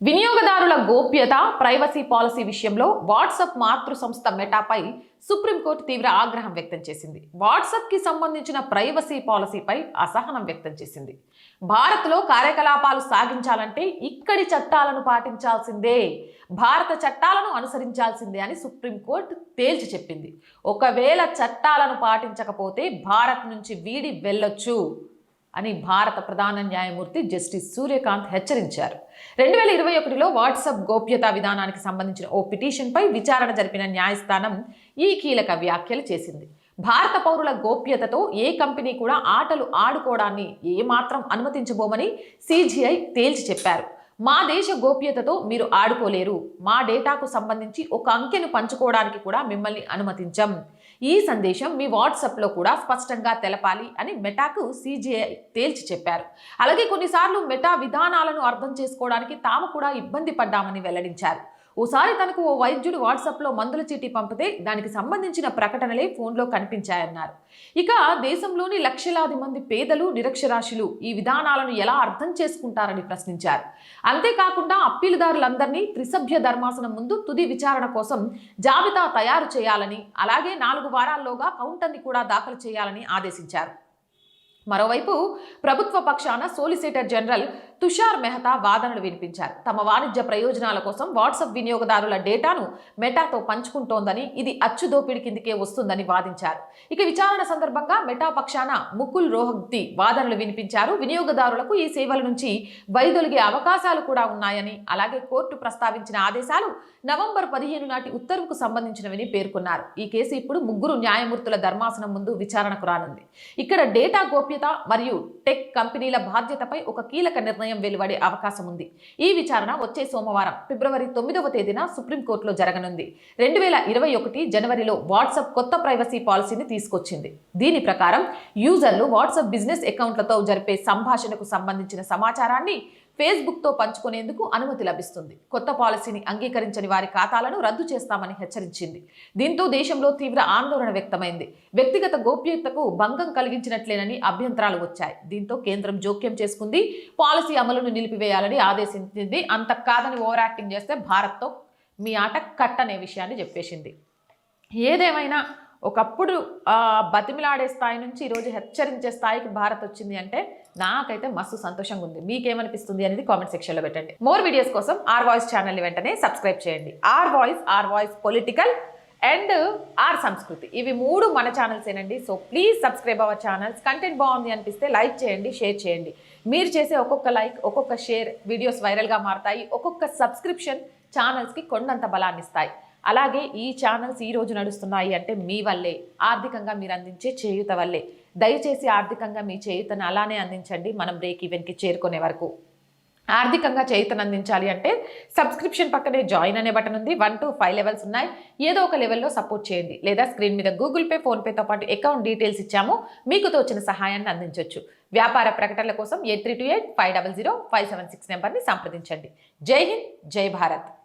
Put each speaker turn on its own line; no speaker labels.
వినియోగదారుల గోప్యత privacy policy విషయంలో వాట్సాప్ మాతృ సంస్థ మెటాపై సుప్రీంకోర్టు తీవ్ర ఆగ్రహం వ్యక్తం చేసింది. వాట్సాప్కి సంబంధించిన ప్రైవసీ పాలసీపై అసహనం వ్యక్తం చేసింది. భారత్లో కార్యకలాపాలు సాగించాలంటే ఇక్కడి చట్టాలను పాటించాల్సిందే భారత చట్టాలను అనుసరించాల్సిందే అని సుప్రీంకోర్టు తేల్చి చెప్పింది. ఒకవేళ చట్టాలను పాటించకపోతే భారత్ నుంచి వీడి వెళ్ళొచ్చు. అని భారత ప్రధాన న్యాయమూర్తి జస్టిస్ సూర్యకాంత్ హెచ్చరించారు. రెండు వేల ఇరవై ఒకటిలో వాట్సాప్ గోప్యతా విధానానికి సంబంధించిన ఓ పిటిషన్పై విచారణ జరిపిన న్యాయస్థానం ఈ కీలక వ్యాఖ్యలు చేసింది. భారత పౌరుల గోప్యతతో ఏ కంపెనీ కూడా ఆటలు ఆడుకోవడాన్ని ఏమాత్రం అనుమతించబోమని సిజిఐ తేల్చి చెప్పారు. మా దేశ గోప్యతతో మీరు ఆడుకోలేరు. మా డేటాకు సంబంధించి ఒక అంకెను పంచుకోవడానికి కూడా మిమ్మల్ని అనుమతించం. ఈ సందేశం మీ వాట్సాప్లో కూడా స్పష్టంగా తెలపాలి అని మెటాకు సిజిఐ తేల్చి చెప్పారు. అలాగే కొన్నిసార్లు మెటా విధానాలను అర్థం చేసుకోవడానికి తాము కూడా ఇబ్బంది పడ్డామని వెల్లడించారు. ఓసారి తనకు ఓ వైద్యుడు వాట్సాప్లో మందుల చీటీ పంపితే దానికి సంబంధించిన ప్రకటనలే ఫోన్లో కనిపించాయన్నారు. ఇక దేశంలోని లక్షలాది మంది పేదలు నిరక్షరాశులు ఈ విధానాలను ఎలా అర్థం చేసుకుంటారని ప్రశ్నించారు. అంతేకాకుండా అప్పీలుదారులందరినీ త్రిసభ్య ధర్మాసనం ముందు తుది విచారణ కోసం జాబితా తయారు చేయాలని అలాగే నాలుగు వారాల్లోగా కౌంటర్ని కూడా దాఖలు చేయాలని ఆదేశించారు. మరోవైపు ప్రభుత్వ పక్షాన సోలిసిటర్ జనరల్ తుషార్ మెహతా వాదనలు వినిపించారు. తమ వాణిజ్య ప్రయోజనాల కోసం వాట్సాప్ వినియోగదారుల డేటాను మెటాతో పంచుకుంటోందని ఇది అచ్చు దోపిడి కిందికే వస్తుందని వాదించారు. ఇక విచారణ సందర్భంగా మెటా పక్షాన ముకుల్ రోహగ్తి వాదనలు వినిపించారు. వినియోగదారులకు ఈ సేవల నుంచి వైదొలిగే అవకాశాలు కూడా ఉన్నాయని అలాగే కోర్టు ప్రస్తావించిన ఆదేశాలు నవంబర్ పదిహేను నాటి ఉత్తర్వుకు సంబంధించినవని పేర్కొన్నారు. ఈ కేసు ఇప్పుడు ముగ్గురు న్యాయమూర్తుల ధర్మాసనం ముందు విచారణకు రానుంది. ఇక్కడ డేటా గోప్యత మరియు టెక్ కంపెనీల బాధ్యతపై ఒక కీలక నిర్ణయం వెలువడే అవకాశం ఉంది. ఈ విచారణ వచ్చే సోమవారం ఫిబ్రవరి తొమ్మిదవ తేదీన సుప్రీంకోర్టులో జరగనుంది. రెండు వేల ఇరవై ఒకటి జనవరిలో వాట్సాప్ కొత్త ప్రైవసీ పాలసీని తీసుకొచ్చింది. దీని ప్రకారం యూజర్లు వాట్సాప్ బిజినెస్ అకౌంట్లతో జరిపే సంభాషణకు సంబంధించిన సమాచారాన్ని ఫేస్బుక్తో పంచుకునేందుకు అనుమతి లభిస్తుంది. కొత్త పాలసీని అంగీకరించని వారి ఖాతాలను రద్దు చేస్తామని హెచ్చరించింది. దీంతో దేశంలో తీవ్ర ఆందోళన వ్యక్తమైంది. వ్యక్తిగత గోప్యతకు భంగం కలిగించినట్లేనని అభ్యంతరాలు వచ్చాయి. దీంతో కేంద్రం జోక్యం చేసుకుంది. పాలసీ అమలును నిలిపివేయాలని ఆదేశించింది. అంత కాదని ఓవర్ యాక్టింగ్ చేస్తే భారత్తో మీ ఆట కట్టనే విషయాన్ని చెప్పేసింది. ఏదేమైనా ఒకప్పుడు బతిమిలాడే స్థాయి నుంచి ఈరోజు హెచ్చరించే స్థాయికి భారత్ వచ్చింది అంటే నాకైతే మస్తు సంతోషంగా ఉంది మీకేమనిపిస్తుంది అనేది కామెంట్ సెక్షన్లో పెట్టండి. మోర్ వీడియోస్ కోసం ఆర్ వాయిస్ ఛానల్ని వెంటనే సబ్స్క్రైబ్ చేయండి. R voice R voice political and R Samskriti. ఇవి మూడు మన ఛానల్స్ ఏనండి. So please subscribe our channels. Content బాగుంది అనిపిస్తే లైక్ చేయండి షేర్ చేయండి. మీరు చేసే ఒక్కొక్క లైక్ ఒక్కొక్క షేర్ వీడియోస్ వైరల్గా మారతాయి. ఒక్కొక్క సబ్స్క్రిప్షన్ ఛానల్స్కి కొండంత బలాన్ని ఇస్తాయి అలాగే ఈ ఛానల్స్ ఈ రోజు నడుస్తున్నాయి అంటే మీ వల్లే ఆర్థికంగా మీరు అందించే చేయూత వల్లే. దయచేసి ఆర్థికంగా మీ చేయూతను అలానే అందించండి. మనం బ్రేక్ ఈవెన్కి చేరుకునే వరకు. ఆర్థికంగా చేయుతను అందించాలి అంటే సబ్స్క్రిప్షన్ పక్కనే జాయిన్ అనే బటన్ ఉంది. వన్ టు ఫైవ్ లెవెల్స్ ఉన్నాయి. ఏదో ఒక లెవెల్లో సపోర్ట్ చేయండి. లేదా స్క్రీన్ మీద గూగుల్ పే ఫోన్పేతో పాటు అకౌంట్ డీటెయిల్స్ ఇచ్చాము. మీకు తోచిన సహాయాన్ని అందించవచ్చు వ్యాపార ప్రకటనల కోసం eight three two eight five double zero five seven six నెంబర్ని సంప్రదించండి. జై హింద్ జై భారత్.